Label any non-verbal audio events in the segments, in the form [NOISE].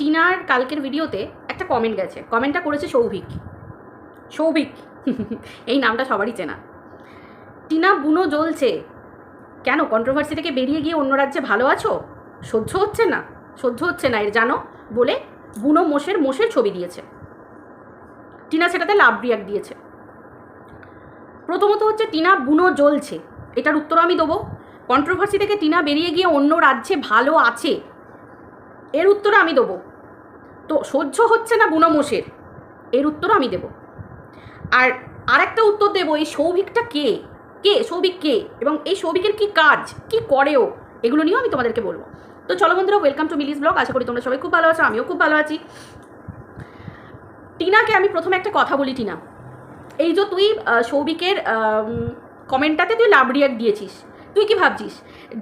টিনার কালকের ভিডিওতে একটা কমেন্ট গেছে। কমেন্টটা করেছে সৌভিক। সৌভিক। এই নামটা সবারই চেনা। টিনা বুনো জ্বলছে। কেন? কন্ট্রোভার্সি থেকে বেরিয়ে গিয়ে অন্য রাজ্যে ভালো আছো? সহ্য হচ্ছে না। সহ্য হচ্ছে না এর, জানো? বলে বুনো মোষের মোষের ছবি দিয়েছে। টিনা সেটাতে লাভ রিয়াক্ট দিয়েছে। প্রথমত হচ্ছে টিনা বুনো জ্বলছে। এটার উত্তর আমি দেবো। কন্ট্রোভার্সি থেকে টিনা বেরিয়ে গিয়ে অন্য রাজ্যে ভালো আছে। এর উত্তর আমি দেবো। তো সহ্য হচ্ছে না বুনো মোষের। এর উত্তর আমি দেবো। আর আরেকটা উত্তর দেবো, এই সৌভিকটা কে? কে? সৌভিক কে? এবং এই সৌভিকের কি কাজ? কি করেও? এগুলো নিয়েও আমি তোমাদেরকে বলব। তো চলো বন্ধুরা ওয়েলকাম টু মিলিস ব্লগ আশা করি তোমরা সবাই খুব ভালো আছো, আমিও খুব ভালো আছি। টিনাকে আমি প্রথমে একটা কথা বলি, টিনা। এই যে তুই সৌভিকের কমেন্টটাতে তুই লাভ রিয়াক্ট দিয়েছিস। তুই কি ভাবছিস?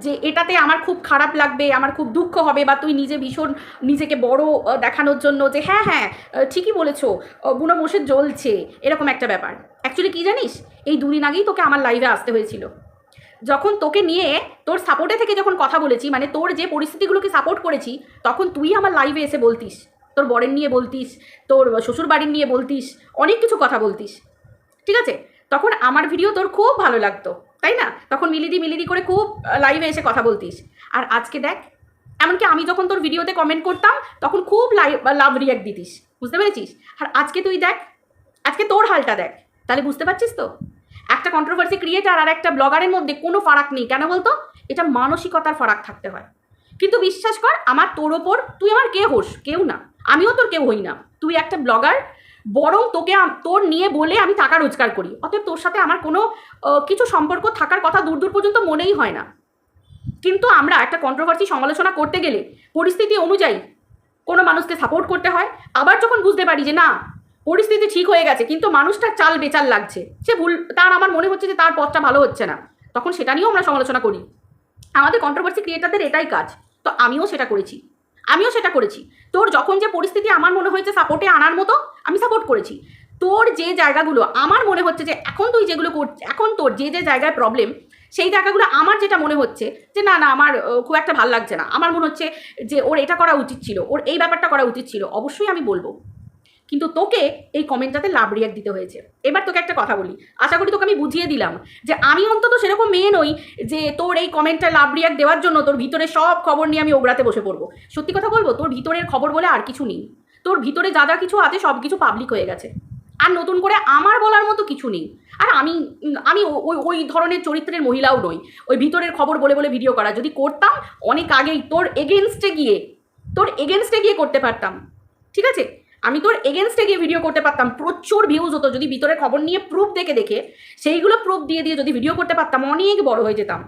যে এটাতে আমার খুব খারাপ লাগবে, আমার খুব দুঃখ হবে বা তুই নিজে ভীষণ নিজেকে বড় দেখানোর জন্য যে হ্যাঁ হ্যাঁ ঠিকই বলেছ বুনো মোষের জ্বলছে, এরকম একটা ব্যাপার। অ্যাকচুয়ালি কি জানিস? এই দুদিন আগেই তোকে আমার লাইভে আসতে হয়েছিল। যখন তোকে নিয়ে তোর সাপোর্টে থেকে যখন কথা বলেছি মানে তোর যে পরিস্থিতিগুলোকে সাপোর্ট করেছি, তখন তুই আমার লাইভে এসে বলতিস। তোর বরের নিয়ে বলতিস, তোর শ্বশুর বাড়ির নিয়ে বলতিস, অনেক কিছু কথা বলতিস। ঠিক আছে? তখন আমার ভিডিও তোর খুব ভালো লাগতো। তাই না? তখন মিলিদি মিলিদি করে খুব লাইভে এসে কথা বলতিস। আর আজকে দেখ, এমনকি আমি যখন তোর ভিডিওতে কমেন্ট করতাম, তখন খুব লাইভ লাভ রিয়াক্ট দিতিস। বুঝতে পেরেছিস? আর আজকে তুই দেখ, আজকে তোর হালটা দেখ। তাহলে বুঝতে পারছিস তো? একটা কন্ট্রোভার্সি ক্রিয়েটার আর একটা ব্লগারের মধ্যে কোনো ফারাক নেই। কেন বলতো? এটা মানসিকতার ফারাক থাকতে হয়। কিন্তু বিশ্বাস কর, আমার তোর ওপর, তুই আমার কে হোস? কেউ না। আমিও তোর কেউ হই না। তুই একটা ব্লগার বরং তোকে তোর নিয়ে বলে আমি টাকা রোজগার করি। অতএব তোর সাথে আমার কোনো কিছু সম্পর্ক থাকার কথা দূর দূর পর্যন্ত মনেই হয় না। কিন্তু আমরা একটা কন্ট্রোভার্সি সমালোচনা করতে গেলে পরিস্থিতি অনুযায়ী কোনো মানুষকে সাপোর্ট করতে হয়। আবার যখন বুঝতে পারি যে না, পরিস্থিতি ঠিক হয়ে গেছে, কিন্তু মানুষটার চাল বেচাল লাগছে, সে ভুল, তার আমার মনে হচ্ছে যে তার পথটা ভালো হচ্ছে না, তখন সেটা নিয়েও আমরা সমালোচনা করি। আমাদের কন্ট্রোভার্সি ক্রিয়েটারদের এটাই কাজ। তো আমিও সেটা করেছি। আমিও সেটা করেছি। তোর যখন যে পরিস্থিতি আমার মনে হয়েছে সাপোর্টে আনার মতো, আমি সাপোর্ট করেছি। তোর যে জায়গাগুলো, আমার মনে হচ্ছে যে এখন তুই যেগুলো কর, এখন তোর যে যে জায়গায় প্রবলেম সেই জায়গাগুলো আমার যেটা মনে হচ্ছে যে না না, আমার খুব একটা ভালো লাগছে না। আমার মনে হচ্ছে যে ওর এটা করা উচিত ছিল, ওর এই ব্যাপারটা করা উচিত ছিল। অবশ্যই আমি বলব। কিন্তু তোকে এই কমেন্টটাতে লাভ রিয়াক্ট দিতে হয়েছে। এবার তোকে একটা কথা বলি। আশা করি তোকে আমি বুঝিয়ে দিলাম যে আমি অন্তত সেরকম মেয়ে নই যে তোর এই কমেন্টটা লাভ রিয়াক্ট দেওয়ার জন্য তোর ভিতরে সব খবর নিয়ে আমি ওগড়াতে বসে পড়ব। সত্যি কথা বলব, তোর ভিতরের খবর বলে আর কিছু নেই। তোর ভিতরে যা যা কিছু আছে সব কিছু পাবলিক হয়ে গেছে। আর নতুন করে আমার বলার মতো কিছু নেই। আর আমি আমি ওই ওই ধরনের চরিত্রের মহিলাও নই। ওই ভিতরের খবর বলে বলে ভিডিও করা। যদি করতাম, অনেক আগেই তোর এগেনস্টে গিয়ে, তোর এগেনস্টে গিয়ে করতে পারতাম। ঠিক আছে? আমি তোর এগেনস্টে গিয়ে ভিডিও করতে পারতাম। প্রচুর ভিউজ হতো যদি ভিতরের খবর নিয়ে প্রুফ দেখে দেখে সেইগুলো প্রুফ দিয়ে দিয়ে যদি ভিডিও করতে পারতাম, অনেক বড় হয়ে যেতাম।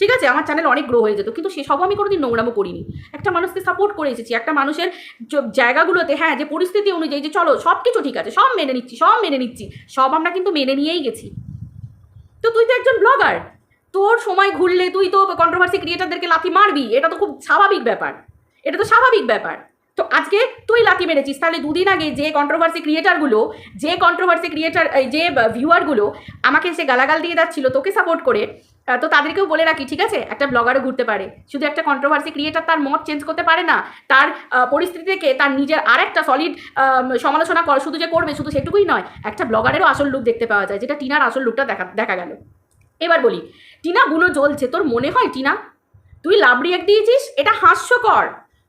ঠিক আছে? আমার চ্যানেল অনেক গ্রো হয়ে যেত, কিন্তু সেসব আমি কোনোদিন নোংরামো করিনি। একটা মানুষকে সাপোর্ট করে এসেছি, একটা মানুষের জায়গাগুলোতে হ্যাঁ যে পরিস্থিতি অনুযায়ী যে চলো সব কিছু ঠিক আছে, সব মেনে নিচ্ছি, সব মেনে নিচ্ছি, সব আমরা কিন্তু মেনে নিয়েই গেছি। তো তুই তো একজন ব্লগার তোর সময় ঘুরলে তুই তো কন্ট্রোভার্সি ক্রিয়েটারদেরকে লাথি মারবি, এটা তো খুব স্বাভাবিক ব্যাপার। এটা তো স্বাভাবিক ব্যাপার। তো আজকে তুই লাথি মেরেছিস। তাহলে দুদিন আগে যে কন্ট্রোভার্সি ক্রিয়েটারগুলো যে কন্ট্রোভার্সি ক্রিয়েটার যে ভিউয়ারগুলো আমাকে সে গালাগাল দিয়ে যাচ্ছিল, তোকে সাপোর্ট করে তো তাদেরকেও বলে রাখি, ঠিক আছে? একটা ব্লগারও ঘুরতে পারে। শুধু একটা কন্ট্রোভার্সি ক্রিয়েটার তার মত চেঞ্জ করতে পারে না, তার পরিস্থিতি থেকে তার নিজের আর একটা সলিড সমালোচনা কর, শুধু যে করবে, শুধু সেটুকুই নয়, একটা ব্লগারেরও আসল লুক দেখতে পাওয়া যায়, যেটা টিনার আসল লুকটা দেখা দেখা গেল। এবার বলি, টিনা বুনো জ্বলছে, তোর মনে হয় টিনা? তুই লাভ রিয়াক্ট দিয়েছিস? এটা হাস্যকর।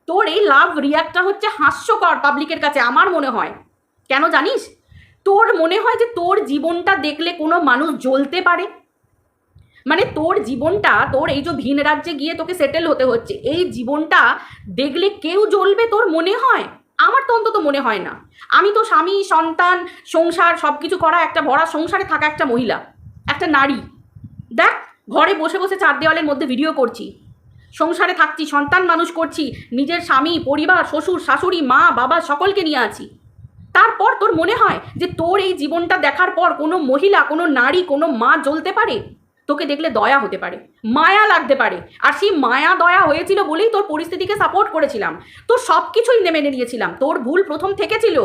তোর এই লাভ রিয়াক্টটা হচ্ছে হাস্যকর পাবলিকের কাছে, আমার মনে হয়। কেন জানিস? তোর মনে হয় যে তোর জীবনটা দেখলে কোনো মানুষ জ্বলতে পারে? মানে তোর জীবনটা, তোর এই যে ভিন রাজ্যে গিয়ে তোকে সেটেল হতে হচ্ছে, এই জীবনটা দেখলে কেউ জ্বলবে তোর মনে হয়? আমার তো অন্তত মনে হয় না। আমি তো স্বামী, সন্তান, সংসার সব কিছু করা একটা, ভরা সংসারে থাকা একটা মহিলা, একটা নারী। দেখ, ঘরে বসে বসে চার দেওয়ালের মধ্যে ভিডিও করছি। সংসারে থাকছি, সন্তান মানুষ করছি, নিজের স্বামী, পরিবার, শ্বশুর, শাশুড়ি, মা, বাবা সকলকে নিয়ে আছি। তারপর তোর মনে হয় যে তোর এই জীবনটা দেখার পর কোনো মহিলা, কোনো নারী, কোনো মা জ্বলতে পারে? তোকে দেখলে দয়া হতে পারে, মায়া লাগতে পারে। আর সেই মায়া, দয়া হয়েছিল বলেই তোর পরিস্থিতিকে সাপোর্ট করেছিলাম। তোর সব কিছুই মেনে নিয়েছিলাম তোর ভুল প্রথম থেকে ছিল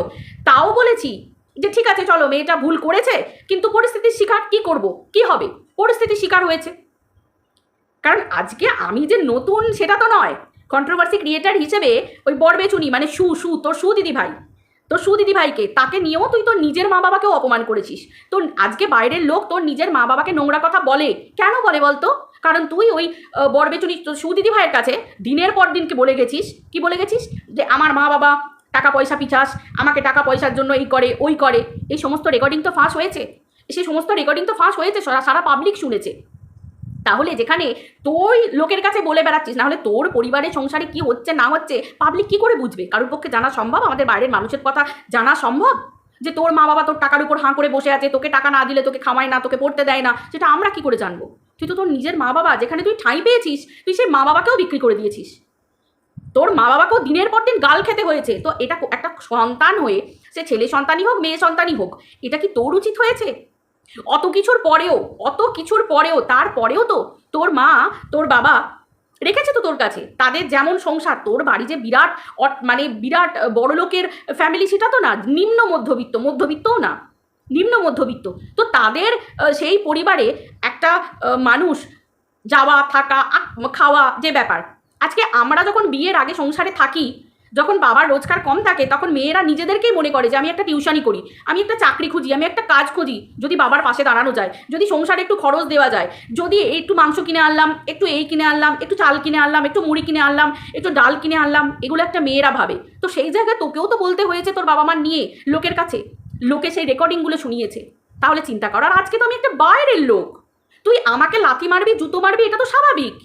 তাও বলেছি যে ঠিক আছে, চলো, মেয়েটা ভুল করেছে, কিন্তু পরিস্থিতির শিকার কি করব? কি হবে? পরিস্থিতির শিকার হয়েছে। কারণ আজকে আমি যে নতুন, সেটা তো নয়। কন্ট্রোভার্সি ক্রিয়েটার হিসেবে ওই বরবেচুনি মানে সু সু, তোর সু দিদি ভাই তোর সু দিদি ভাইকে তাকে নিয়েও তুই তোর নিজের মা বাবাকেও অপমান করেছিস। তোর আজকে বাইরের লোক তোর নিজের মা বাবাকে নোংরা কথা বলে। কেন বলে বলতো? কারণ তুই ওই বরবেচুনি সু দিদি ভাইয়ের কাছে দিনের পর দিনকে বলে গেছিস। কি বলে গেছিস? যে আমার মা বাবা টাকা পয়সা পিছাস, আমাকে টাকা পয়সার জন্য এই করে, ওই করে। এই সমস্ত রেকর্ডিং তো ফাঁস হয়েছে। সেই সমস্ত রেকর্ডিং তো ফাঁস হয়েছে, সারা পাবলিক শুনেছে। তাহলে যেখানে তোর লোকের কাছে বলে বেড়াচ্ছিস না হলে তোর পরিবারের সংসারে কি হচ্ছে, না হচ্ছে পাবলিক কি করে বুঝবে? কারোর পক্ষে জানা সম্ভব? আমাদের বাইরের মানুষের কথা জানা সম্ভব? যে তোর মা বাবা তোর টাকার উপর হাঁ করে বসে আছে, তোকে টাকা না দিলে তোকে খামায় না, তোকে পড়তে দেয় না, সেটা আমরা কি করে জানব? তুই তো তোর নিজের মা বাবা, যেখানে তুই ঠাঁই পেয়েছিস, তুই সেই মা বাবাকেও বিক্রি করে দিয়েছিস। তোর মা বাবাকেও দিনের পর দিন গাল খেতে হয়েছে, তো এটা একটা সন্তান হয়ে, সে ছেলে সন্তানই হোক, মেয়ে সন্তানই হোক, এটা কি তোর উচিত হয়েছে? অত কিছুর পরেও, অত কিছুর পরেও তারপরেও তো তোর মা, তোর বাবা রেখেছে তো তোর কাছে। তাদের যেমন সংসার, তোর বাড়ি যে বিরাট মানে বিরাট বড় লোকের ফ্যামিলি সেটা তো না, নিম্ন মধ্যবিত্ত, মধ্যবিত্তও না, নিম্ন মধ্যবিত্ত। তো তাদের সেই পরিবারে একটা মানুষ যাওয়া, থাকা খাওয়া যে ব্যাপার। আজকে আমরা যখন বিয়ের আগে সংসারে থাকি যখন বাবার রোজগার কম থাকে, তখন মেয়েরা নিজেদেরকেই মনে করে যে, আমি একটা টিউশনই করি, আমি একটা চাকরি খুঁজি, আমি একটা কাজ খুঁজি, যদি বাবার পাশে দাঁড়ানো যায়, যদি সংসারে একটু খরচ দেওয়া যায়, যদি একটু মাংস কিনে আনলাম, একটু এই কিনে আনলাম, একটু চাল কিনে আনলাম, একটু মুড়ি কিনে আনলাম, একটু ডাল কিনে আনলাম, এগুলো একটা মেয়েরা ভাবে। তো সেই জায়গায় তোকেও তো বলতে হয়েছে তোর বাবা মার নিয়ে, লোকের কাছে। লোকে সেই রেকর্ডিংগুলো শুনিয়েছে। তাহলে চিন্তা কর, আর আজকে তো আমি একটা বাইরের লোক। তুই আমাকে লাথি মারবি, জুতো মারবি, এটা তো স্বাভাবিক।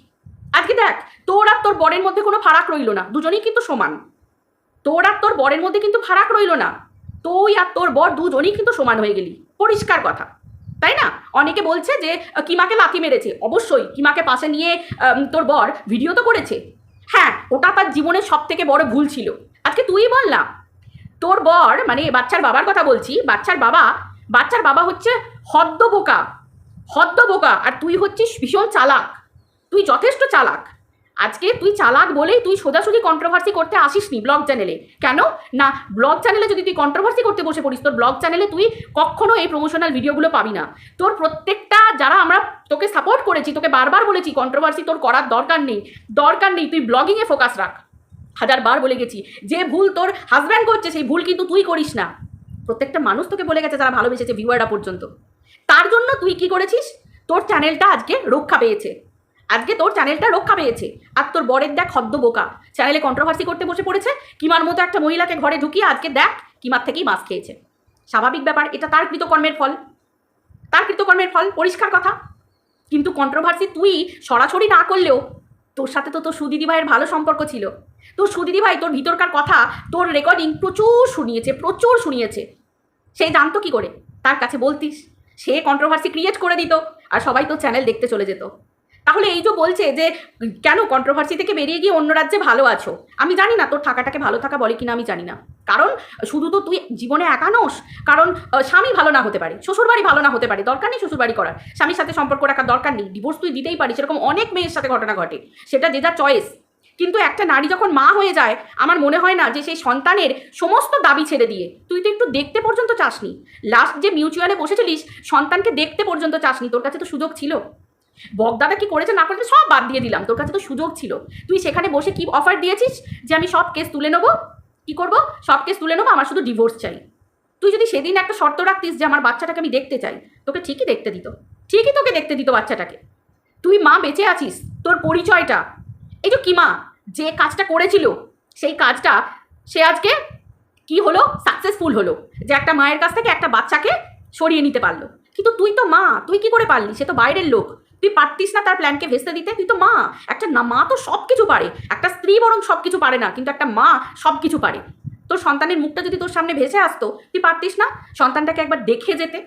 আজকে দেখ, তোর আর তোর বরের মধ্যে কোনো ফারাক রইল না, দুজনেই কিন্তু সমান। তোর আর তোর বরের মধ্যে কিন্তু ফারাক রইল না। তুই আর তোর বর দুজনই কিন্তু সমান হয়ে গেলি। পরিষ্কার কথা। তাই না? অনেকে বলছে যে কিমাকে লাথি মেরেছে। অবশ্যই, কিমাকে পাশে নিয়ে তোর বর ভিডিও তো করেছে। হ্যাঁ ওটা তার জীবনের সব থেকে বড় ভুল ছিল। আজকে তুই বল না। তোর বর মানে বাচ্চার বাবার কথা বলছি, বাচ্চার বাবা বাচ্চার বাবা হচ্ছে হদ্দ বোকা হদ্দ বোকা আর তুই হচ্ছিস ভীষণ চালাক। তুই যথেষ্ট চালাক। আজকে তুই চালাক বলেই তুই সোজাসুজি কন্ট্রোভার্সি করতে আসিস নি ব্লগ চ্যানেলে কেন? না ব্লগ চ্যানেলে যদি তুই কন্ট্রোভার্সি করতে বসে পড়িস, তোর ব্লগ চ্যানেলে তুই কখনো এই প্রমোশনাল ভিডিওগুলো পাবি না। তোর প্রত্যেকটা, যারা আমরা তোকে সাপোর্ট করেছি, তোকে বারবার বলেছি কন্ট্রোভার্সি তোর করার দরকার নেই। দরকার নেই, তুই ব্লগিংয়ে ফোকাস রাখ। হাজার বার বলে গেছি, যে ভুল তোর হাজব্যান্ড করছে, সেই ভুল কিন্তু তুই করিস না। প্রত্যেকটা মানুষ তোকে বলে গেছে যারা ভালোবেসেছে ভিউয়াররা পর্যন্ত। তার জন্য তুই কি করেছিস? তোর চ্যানেলটা আজকে রক্ষা পেয়েছে। আজকে তোর চ্যানেলটা রক্ষা পেয়েছে। আর তোর বরের দেখ হদ্দ বোকা। চ্যানেলে কন্ট্রোভার্সি করতে বসে পড়েছে। কিমার মতো একটা মহিলাকে ঘরে ঢুকিয়ে আজকে দেখ কিমার থেকেই মাছ খেয়েছে। স্বাভাবিক ব্যাপার, এটা তার কৃতকর্মের ফল। তার কৃতকর্মের ফল, পরিষ্কার কথা। কিন্তু কন্ট্রোভার্সি তুই সরাসরি না করলেও তোর সাথে তো তোর সুদিদি ভাইয়ের ভালো সম্পর্ক ছিল। তোর সুদিদি ভাই তোর ভিতরকার কথা, তোর রেকর্ডিং প্রচুর শুনিয়েছে প্রচুর শুনিয়েছে। সে জানতো কি করে? তার কাছে বলতিস। সে কন্ট্রোভার্সি ক্রিয়েট করে দিত। আর সবাই তোর চ্যানেল দেখতে চলে যেত। তাহলে এই যে বলছে যে, কেন কন্ট্রোভার্সি থেকে বেরিয়ে গিয়ে অন্য রাজ্যে ভালো আছো? আমি জানি না তোর থাকাটাকে ভালো থাকা বলে কিনা, আমি জানি না। কারণ, শুধু তো তুই জীবনে একা নোস, কারণ স্বামী ভালো না হতে পারে, শ্বশুরবাড়ি ভালো না হতে পারে, দরকার নেই শ্বশুরবাড়ি করার। স্বামীর সাথে সম্পর্ক রাখার দরকার নেই ডিভোর্স তুই দিতেই পারিস, এরকম অনেক মেয়ের সাথে ঘটনা ঘটে, সেটা যে যার চয়েস কিন্তু একটা নারী যখন মা হয়ে যায়, আমার মনে হয় না যে সেই সন্তানের সমস্ত দাবি ছেড়ে দিয়ে, তুই তো একটু দেখতে পর্যন্ত চাসনি। লাস্ট যে মিউচুয়ালে বসেছিলিস, সন্তানকে দেখতে পর্যন্ত চাসনি, তোর কাছে তো সুযোগ ছিল। বগদাদা কি করেছে না করেছে সব বাদ দিয়ে দিলাম। তোর কাছে তো সুযোগ ছিল। তুই সেখানে বসে কি অফার দিয়েছিস যে আমি সব কেস তুলে নেব? কি করব? সব কেস তুলে নেব, আমার শুধু ডিভোর্স চাই। তুই যদি সেদিন একটা শর্ত রাখতিস যে আমার বাচ্চাটাকে আমি দেখতে চাই, তোকে ঠিকই দেখতে দিত। ঠিকই তোকে দেখতে দিত বাচ্চাটাকে। তুই মা বেঁচে আছিস, তোর পরিচয়টা। এই যে কি মা যে কাজটা করেছিল, সেই কাজটা সে আজকে কি হলো? সাকসেসফুল হলো। যে একটা মায়ের কাছ থেকে একটা বাচ্চাকে সরিয়ে নিতে পারল। কিন্তু তুই তো মা, তুই কি করে পারলি? সে তো বাইরের লোক। তুই পারতিস না তার প্ল্যানকে ভেস্তে দিতে? তুই তো মা। একটা না, মা তো সব কিছু পারে। একটা স্ত্রী বরং সব কিছু পারে না, কিন্তু একটা মা সব কিছু পারে। তোর সন্তানের মুখটা যদি তোর সামনে ভেসে আসতো, তুই পারতিস না সন্তানটাকে একবার দেখে যেতে?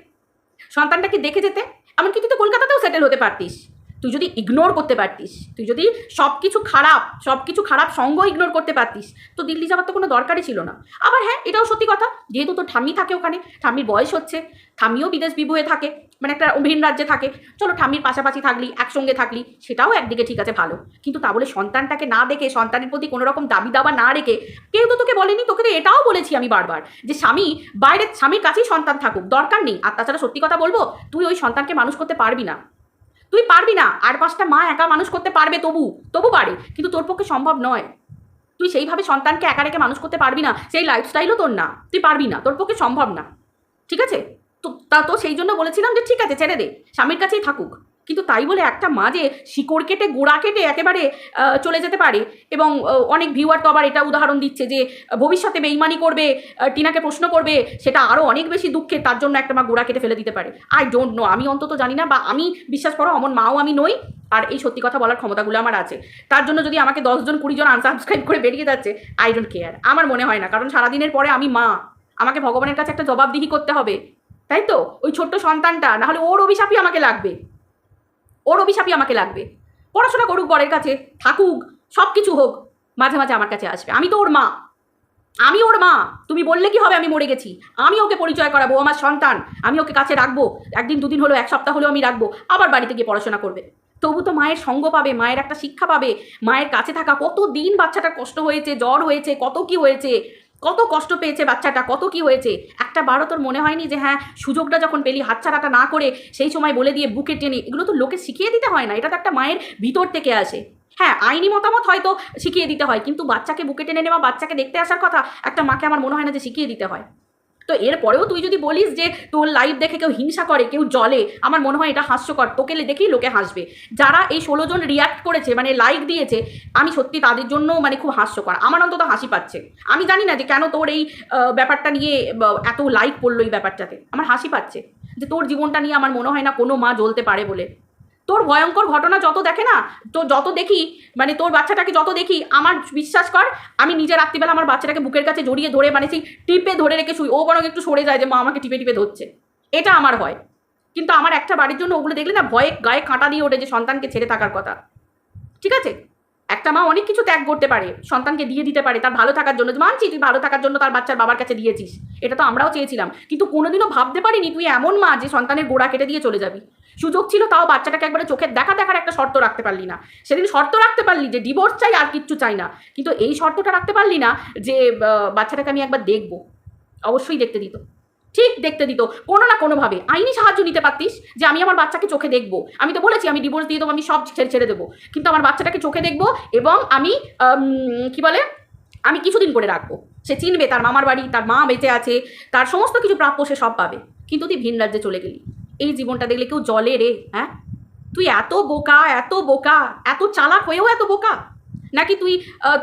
সন্তানটাকে দেখে যেতে? এমনকি তুই তো কলকাতাতেও সেটেল হতে পারতিস। তুই যদি ইগনোর করতে পারতিস, তুই যদি সব কিছু খারাপ সব কিছু খারাপ সঙ্গ ইগনোর করতে পারতিস, তো দিল্লি যাওয়ার তো কোনো দরকারই ছিল না। আবার হ্যাঁ এটাও সত্যি কথা, যেহেতু তোর ঠাম্মি থাকে ওখানে, ঠাম্মির বয়স হচ্ছে, ঠাম্মিও বিদেশ বিভুয়ে থাকে মানে একটা ভিন রাজ্যে থাকে, চলো ঠাম্মির পাশাপাশি থাকলি, একসঙ্গে থাকলি, সেটাও একদিকে ঠিক আছে, ভালো। কিন্তু তা বলে সন্তানটাকে না দেখে, সন্তানের প্রতি কোনো রকম দাবি দাবা না রেখে, কেউ তো তোকে বলেনি, তোকে তো এটাও বলেছি আমি বারবার, যে স্বামী বাইরে, স্বামীর কাছেই সন্তান থাকুক, দরকার নেই। আর তাছাড়া সত্যি কথা বলব, তুই ওই সন্তানকে মানুষ করতে পারবি না। তুই পারবি না। আর পাঁচটা মা একা মানুষ করতে পারবে তবু তবু পারে। কিন্তু তোর পক্ষে সম্ভব নয়। তুই সেইভাবে সন্তানকে একা রেখে মানুষ করতে পারবি না, সেই লাইফস্টাইলও তোর না। তুই পারবি না, তোর পক্ষে সম্ভব না। ঠিক আছে? তো তা তো সেই জন্য বলেছিলাম যে ঠিক আছে, ছেড়ে দে। স্বামীর কাছেই থাকুক। কিন্তু তাই বলে একটা মা যে শিকড় কেটে, গোড়া কেটে একেবারে চলে যেতে পারে। এবং অনেক ভিউয়ার তো আবার এটা উদাহরণ দিচ্ছে যে, ভবিষ্যতে বেইমানি করবে টিনাকে প্রশ্ন করবে, সেটা আরও অনেক বেশি দুঃখের তার জন্য একটা মা গোড়া কেটে ফেলে দিতে পারে। আই ডোন্ট নো আমি অন্তত জানি না বা আমি বিশ্বাস করো, অমন মাও আমি নই। আর এই সত্যি কথা বলার ক্ষমতাগুলো আমার আছে। তার জন্য যদি আমাকে দশজন কুড়িজন আনসাবস্ক্রাইব করে বেরিয়ে যাচ্ছে আই ডোন্ট কেয়ার আমার মনে হয় না, কারণ সারাদিনের পরে আমি মা। আমাকে ভগবানের কাছে একটা জবাবদিহি করতে হবে। তাই তো? ওই ছোট্ট সন্তানটা, নাহলে ওর অভিশাপই আমাকে লাগবে। ওর অভিশাপই আমাকে লাগবে। পড়াশোনা করুক বরের কাছে, থাকুক সব কিছু হোক, মাঝে মাঝে আমার কাছে আসবে। আমি তো ওর মা। আমি ওর মা। তুমি বললে কি হবে আমি মরে গেছি। আমি ওকে পরিচয় করাবো আমার সন্তান। আমি ওকে কাছে রাখব। একদিন, দুদিন হলো এক সপ্তাহ হলেও আমি রাখব। আবার বাড়িতে গিয়ে পড়াশোনা করবে। তবু তো মায়ের সঙ্গ পাবে, মায়ের একটা শিক্ষা পাবে, মায়ের কাছে থাকা কত দিন বাচ্চাটার কষ্ট হয়েছে, জ্বর হয়েছে, কত কি হয়েছে কত কষ্ট পেয়েছে বাচ্চাটা, কত কি হয়েছে? একটা বারও তোর মনে হয়নি যে হ্যাঁ সুযোগটা যখন পেলি, হাতছাড়াটা না করে সেই সময় বলে দিয়ে বুকে টেনে, এগুলো তো লোকে শিখিয়ে দিতে হয় না, এটা তো একটা মায়ের ভিতর থেকে আসে। হ্যাঁ আইনি মতামত হয়তো শিখিয়ে দিতে হয়, কিন্তু বাচ্চাকে বুকে টেনে নেওয়া, বাচ্চাকে দেখতে আসার কথা একটা মাকে আমার মনে হয় না যে শিখিয়ে দিতে হয়। তো এরপরেও তুই যদি বলিস যে তোর লাইভ দেখে কেউ হিংসা করে, কেউ জলে আমার মনে হয় এটা হাস্যকর। তোকে দেখেই লোকে হাসবে। যারা এই ষোলো জন রিয়াক্ট করেছে মানে লাইক দিয়েছে, আমি সত্যি তাদের জন্য মানে খুব হাস্যকর। আমার অন্তত হাসি পাচ্ছে। আমি জানি না যে কেন তোর এই ব্যাপারটা নিয়ে এত লাইক পড়ল এই ব্যাপারটাতে। আমার হাসি পাচ্ছে। যে তোর জীবনটা নিয়ে আমার মনে হয় না কোনো মা জ্বলতে পারে বলে। তোর ভয়ঙ্কর ঘটনা যত দেখে না তো যত দেখি মানে তোর বাচ্চাটাকে যত দেখি, আমার বিশ্বাস কর, আমি নিজে রাত্রিবেলা আমার বাচ্চাটাকে বুকের কাছে জড়িয়ে ধরে মানে সেই টিপে ধরে রেখে শুই, ও বরং একটু সরে যায় যে, মা, আমাকে টিপে টিপে ধরছে। এটা আমার হয় কিন্তু আমার একটা বাড়ির জন্য ওগুলো দেখলে না, ভয়ে গায়ে কাঁটা দিয়ে ওঠে যে, সন্তানকে ছেড়ে থাকার কথা। ঠিক আছে? একটা মা অনেক কিছু ত্যাগ করতে পারে, সন্তানকে দিয়ে দিতে পারে, তার ভালো থাকার জন্য। মানছি, তুই ভালো থাকার জন্য তার বাচ্চার বাবার কাছে দিয়েছিস, এটা তো আমরাও চেয়েছিলাম। কিন্তু কোনোদিনও ভাবতে পারিনি তুই এমন মা যে, সন্তানের গোড়া কেটে দিয়ে চলে যাবি। সুযোগ ছিল তাও বাচ্চাটাকে একবারে চোখের দেখা দেখার একটা শর্ত রাখতে পারলি না। সেদিন শর্ত রাখতে পারলি যে ডিভোর্স চাই আর কিচ্ছু চাই না। কিন্তু এই শর্তটা রাখতে পারলি না যে বাচ্চাটাকে আমি একবার দেখব। অবশ্যই দেখতে দিত। ঠিক দেখতে দিত, কোনো না কোনোভাবে। আইনি সাহায্য নিতে পারতিস যে আমি আমার বাচ্চাকে চোখে দেখব। আমি তো বলেছি আমি ডিভোর্স দিয়ে দেবো, আমি সব ছেড়ে ছেড়ে দেবো। কিন্তু আমার বাচ্চাটাকে চোখে দেখব এবং আমি কি বলে, আমি কিছুদিন করে রাখব। সে চিনবে তার মামার বাড়ি, তার মা বেঁচে আছে, তার সমস্ত কিছু প্রাপ্য সে সব পাবে। কিন্তু তুই ভিন রাজ্যে চলে গেলি। এই জীবনটা দেখলে কেউ জলে রে হ্যাঁ? তুই এত বোকা এত বোকা, এত চালাক হয়েও এত বোকা? নাকি তুই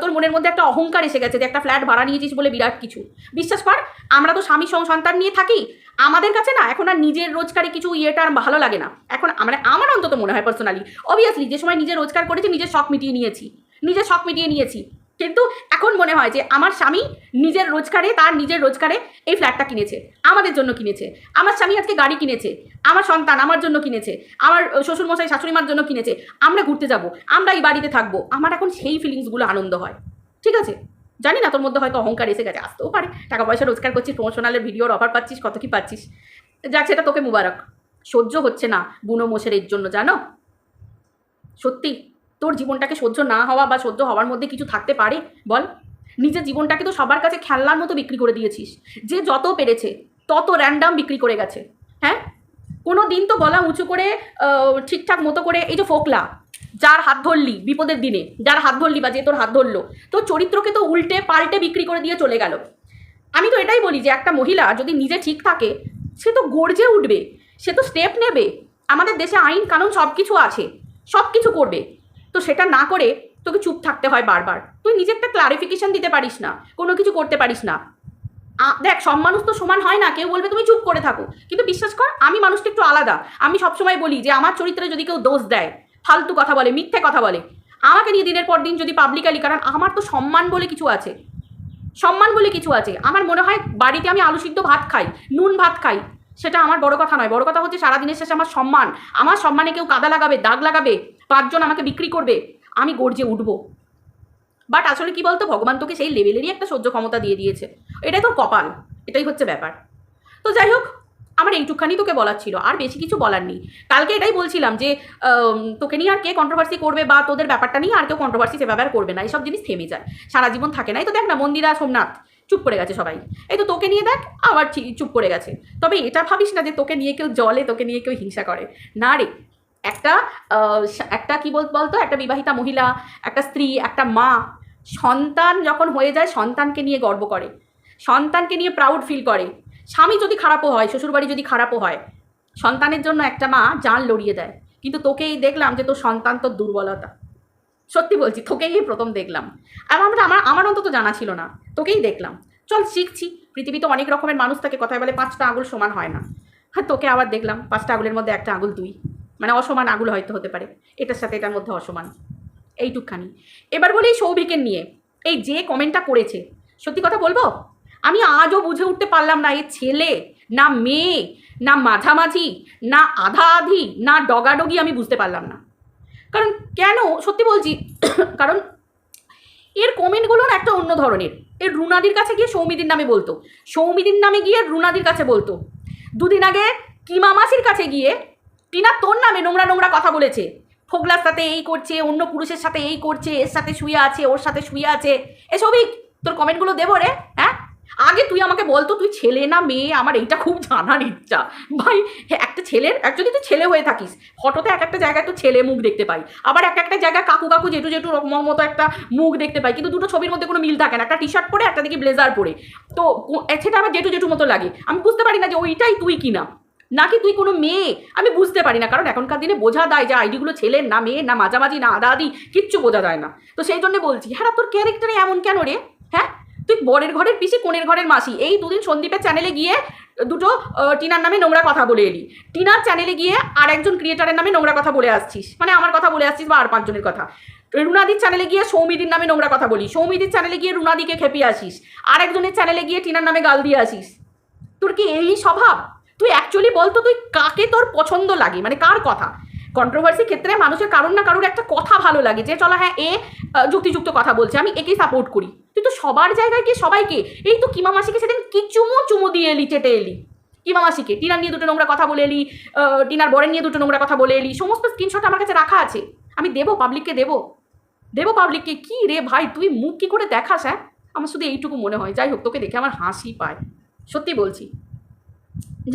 তোর মনের মধ্যে একটা অহংকার এসে গেছে যে একটা ফ্ল্যাট ভাড়া নিয়েছিস বলে বিরাট কিছু? বিশ্বাস কর, আমরা তো স্বামী সন্তান নিয়ে থাকি। আমাদের কাছে না, এখন আর নিজের রোজগারে কিছু ইয়েটা আর ভালো লাগে না। এখন মানে আমার অন্তত মনে হয় পার্সোনালি অবভিয়াসলি যে সময় নিজে রোজগার করেছি, নিজের শখ মিটিয়ে নিয়েছি। নিজের শখ মিটিয়ে নিয়েছি। কিন্তু এখন মনে হয় যে আমার স্বামী নিজের রোজগারে, তার নিজের রোজগারে এই ফ্ল্যাটটা কিনেছে। আমাদের জন্য কিনেছে। আমার স্বামী আজকে গাড়ি কিনেছে। আমার সন্তান আমার জন্য কিনেছে। আমার শ্বশুরমশাই শাশুড়ি মার জন্য কিনেছে। আমরা ঘুরতে যাব। আমরা এই বাড়িতে থাকব। আমার এখন সেই ফিলিংসগুলো আনন্দ হয়। ঠিক আছে? জানি না তোর মধ্যে হয়তো অহংকার এসে গেছে। আসতেও পারে। টাকা পয়সা রোজগার করছিস প্রমোশনালের ভিডিওর অফার পাচ্ছিস, কত কি পাচ্ছিস। যাক, সেটা তোকে মুবারক। সহ্য হচ্ছে না বুনো মোষের এর জন্য, জানো? সত্যি। তোর জীবনটাকে সহ্য না হওয়া বা সহ্য হওয়ার মধ্যে কিছু থাকতে পারে, বল। নিজের জীবনটাকে তো সবার কাছে খেলনার মতো বিক্রি করে দিয়েছিস। যে যত পেরেছে, তত র্যান্ডাম বিক্রি করে গেছে। হ্যাঁ? কোনো দিন তো গলা উঁচু করে ঠিকঠাক মতো করে এই যে ফোকলা, যার হাত ধরলি বিপদের দিনে, যার হাত ধরলি বা যে তোর হাত ধরলো, তোর চরিত্রকে তো উল্টে পাল্টে বিক্রি করে দিয়ে চলে গেল। আমি তো এটাই বলি যে একটা মহিলা যদি নিজে ঠিক থাকে, সে তো গর্জে উঠবে, সে তো স্টেপ নেবে। আমাদের দেশে আইন কানুন সব কিছু আছে সব কিছু করবে। তো সেটা না করে তোকে চুপ থাকতে হয় বারবার। তুই নিজে একটা ক্লারিফিকেশন দিতে পারিস না, কোনো কিছু করতে পারিস না। দেখ, সব মানুষ তো সমান হয় না, কেউ বলবে তুমি চুপ করে থাকো। কিন্তু বিশ্বাস কর, আমি মানুষটা একটু আলাদা। আমি সবসময় বলি যে, আমার চরিত্রে যদি কেউ দোষ দেয়, ফালতু কথা বলে, মিথ্যে কথা বলে, আমাকে নিয়ে দিনের পর দিন যদি পাবলিকালি কারণ আমার তো সম্মান বলে কিছু আছে। সম্মান বলে কিছু আছে। আমার মনে হয় বাড়িতে আমি আলু সিদ্ধ ভাত খাই, নুন ভাত খাই, সেটা আমার বড় কথা নয়। বড় কথা হচ্ছে সারাদিনের শেষে আমার সম্মান। আমার সম্মানে কেউ কাদা লাগাবে, দাগ লাগাবে পাঁচজন আমাকে বিক্রি করবে, আমি গর্জে উঠবো। বাট আসলে কি বলতো, ভগবান তোকে সেই লেভেলেরই একটা সহ্য ক্ষমতা দিয়ে দিয়েছে। এটাই তোর কপাল, এটাই হচ্ছে ব্যাপার। তো যাই হোক, আমার এইটুকখানি তোকে বলার ছিল, আর বেশি কিছু বলার নেই। কালকে এটাই বলছিলাম যে তোকে নিয়ে আর কে কন্ট্রোভার্সি করবে বা তোদের ব্যাপারটা নিয়ে আর কেউ কন্ট্রোভার্সি সেভাবে আর করবে না এইসব জিনিস থেমে যায়। সারা জীবন থাকে না। এই তো দেখ না, মন্দিরা, সোমনাথ, চুপ করে গেছে সবাই। এই তো তোকে নিয়ে দেখ, আবার চুপ করে গেছে। তবে এটা ভাবিস না যে তোকে নিয়ে কেউ জলে, তোকে নিয়ে কেউ হিংসা করে। না রে একটা একটা কি বল, বলতো? একটা বিবাহিতা মহিলা, একটা স্ত্রী, একটা মা, সন্তান যখন হয়ে যায়, সন্তানকে নিয়ে গর্ব করে। সন্তানকে নিয়ে প্রাউড ফিল করে। স্বামী যদি খারাপও হয়, শ্বশুরবাড়ি যদি খারাপও হয়, সন্তানের জন্য একটা মা জান লড়িয়ে দেয়। কিন্তু তোকেই দেখলাম যে তোর সন্তান তোর দুর্বলতা। সত্যি বলছি, তোকেই প্রথম দেখলাম। আর আমরা, আমার আমার অন্তত জানা ছিল না। তোকেই দেখলাম। চল শিখছি। পৃথিবীতে অনেক রকমের মানুষ থাকে, কথায় বলে পাঁচটা আঙুল সমান হয় না। হ্যাঁ তোকে আবার দেখলাম, পাঁচটা আঙুলের মধ্যে একটা আঙুল তুই মানে অসমান আঙুল হয়তো হতে পারে। এটার সাথে এটার মধ্যে অসমান। এইটুকখানি। এবার বলি সৌভিকের নিয়ে। এই যে কমেন্টটা করেছে, সত্যি কথা বলব? আমি আজও বুঝে উঠতে পারলাম না, এ ছেলে, না মেয়ে, না মাঝামাঝি, না আধা আধি না ডগাডগি আমি বুঝতে পারলাম না। কারণ কেন? সত্যি বলছি, কারণ এর কমেন্টগুলো না একটা অন্য ধরনের। এর রুনাদির কাছে গিয়ে সৌমিদির নামে বলতো। সৌমিদির নামে গিয়ে রুনাদির কাছে বলতো। দুদিন আগে কিমা মাসির কাছে গিয়ে টিনা তোর নামে নোংরা নোংরা কথা বলেছে। ফোগলার সাথে এই করছে, অন্য পুরুষের সাথে এই করছে, এর সাথে শুয়ে আছে, ওর সাথে শুয়ে আছে। এসবই তোর কমেন্টগুলো দেবো রে হ্যাঁ? আগে তুই আমাকে বলতো তুই ছেলে না মেয়ে? আমার এইটা খুব জানার ইচ্ছা। ভাই একটা ছেলের যদি তুই ছেলে হয়ে থাকিস। ফটোতে এক একটা জায়গায় তো ছেলে মুখ দেখতে পাই। আবার এক একটা জায়গায় কাকু কাকু জেঠু জেঠু মতো একটা মুখ দেখতে পাই। কিন্তু দুটো ছবির মধ্যে কোনো মিল থাকে না। একটা টি শার্ট পরে, একটা দেখি ব্লেজার পরে। তো সেটা আমার জেঠু জেঠু মতো লাগে। আমি বুঝতে পারি না যে ওইটাই তুই কিনা। নাকি তুই কোনো মেয়ে? আমি বুঝতে পারি না, কারণ এখনকার দিনে বোঝা দেয় যে আইডিগুলো ছেলের না মেয়ে না মাঝামাঝি, না আদা আদি কিচ্ছু বোঝা যায় না। তো সেই জন্য বলছি হ্যাঁ তোর ক্যারেক্টারে এমন কেন রে? হ্যাঁ? তুই বরের ঘরের পিসি, কোণের ঘরের মাসি। এই দুদিন সন্দীপের চ্যানেলে গিয়ে দুটো টিনার নামে নোংরা কথা বলে এলি। টিনার চ্যানেলে গিয়ে আর একজন ক্রিয়েটারের নামে নোংরা কথা বলে আসছিস। মানে আমার কথা বলে আসছিস বা আর পাঁচজনের কথা। রুনাদির চ্যানেলে গিয়ে সৌমিদির নামে নোংরা কথা বলি। সৌমিদির চ্যানেলে গিয়ে রুনাদিকে খেপিয়ে আসিস। আর একজনের চ্যানেলে গিয়ে টিনার নামে গাল দিয়ে আসিস। তোর কি এই স্বভাব? তুই অ্যাকচুয়ালি বলতো তুই কাকে তোর পছন্দ লাগে? মানে কার কথা? কন্ট্রোভার্সি ক্ষেত্রে মানুষের কারোর না কারোর একটা কথা ভালো লাগে যে, চলো হ্যাঁ এ যুক্তিযুক্ত কথা বলছে, আমি একেই সাপোর্ট করি। তুই তো সবার জায়গায় গিয়ে সবাইকে, এই তো কিমা মাসিকে সেদিন কি চুমু চুমু দিয়ে এলি, চেটে এলি? কিমা মাসিকে, টিনার নিয়ে দুটো নোংরা কথা বলে এলি টিনার বরের নিয়ে দুটো নোংরা কথা বলে এলি, সমস্ত স্ক্রিনশট আমার কাছে রাখা আছে। আমি দেবো পাবলিককে দেবো। দেবো পাবলিককে কি রে ভাই, তুই মুখ কী করে দেখাস হ্যাঁ? আমার শুধু এইটুকু মনে হয়। যাই হোক, তোকে দেখে আমার হাসি পায়। সত্যি বলছি।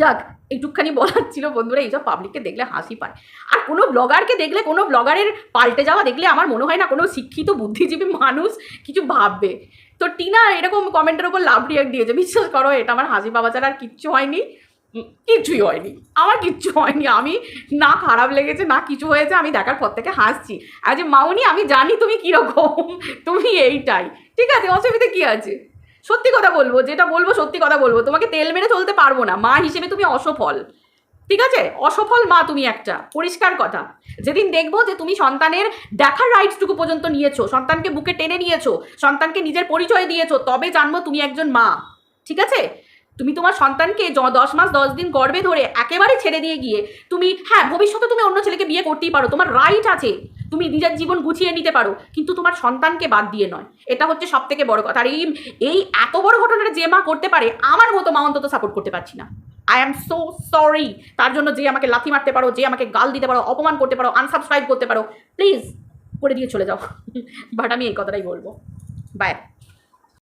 যাক একটুখানি বলার ছিল বন্ধুরা এইসব পাবলিককে দেখলে হাসি পায়। আর কোনো ব্লগারকে দেখলে কোনো ব্লগারের পাল্টে যাওয়া দেখলে আমার মনে হয় না কোনো শিক্ষিত বুদ্ধিজীবী মানুষ কিছু ভাববে। তো টিনা এরকম কমেন্টের ওপর লাভ রিয়াক্ট দিয়েছে বিশ্বাস করো এটা আমার হাসি পাওয়া ছাড়া আর কিচ্ছু হয়নি। উম, কিচ্ছুই হয়নি আমার কিচ্ছু হয়নি আমি না খারাপ লেগেছে না কিছু হয়েছে আমি দেখার পর থেকে হাসছি। আজ মাউনি আমি জানি তুমি কীরকম তুমি এইটাই ঠিক আছে অসুবিধা কী আছে? সত্যি কথা বলব, যেটা বলব সত্যি কথা বলব, তোমাকে তেল মেরে চলতে পারব না। মা হিসেবে তুমি অসফল। ঠিক আছে? অসফল মা তুমি একটা। পরিষ্কার কথা। যেদিন দেখব যে তুমি সন্তানের দেখার রাইটসটুকু পর্যন্ত নিয়েছো, সন্তানকে বুকে টেনে নিয়েছো, সন্তানকে নিজের পরিচয় দিয়েছ, তবে জানব তুমি একজন মা। ঠিক আছে? তুমি তোমার সন্তানকে দশ মাস, দশ দিন গর্বে ধরে একেবারে ছেড়ে দিয়ে গিয়ে তুমি হ্যাঁ ভবিষ্যতে তুমি অন্য ছেলেকে বিয়ে করতেই পারো। তোমার রাইট আছে। তুমি নিজের জীবন গুছিয়ে নিতে পারো, কিন্তু তোমার সন্তানকে বাদ দিয়ে নয়। এটা হচ্ছে সব থেকে বড় কথা। আর এই এই এত বড় ঘটনাটা যে মা করতে পারে, আমার মতো মা অন্তত সাপোর্ট করতে পারছি না। আই এম সো সরি তার জন্য যে আমাকে লাথি মারতে পারো, যে আমাকে গাল দিতে পারো, অপমান করতে পারো আনসাবস্ক্রাইব করতে পারো প্লিজ করে দিয়ে চলে যাও। [LAUGHS] বাট আমি এই কথাটাই বলব। বাই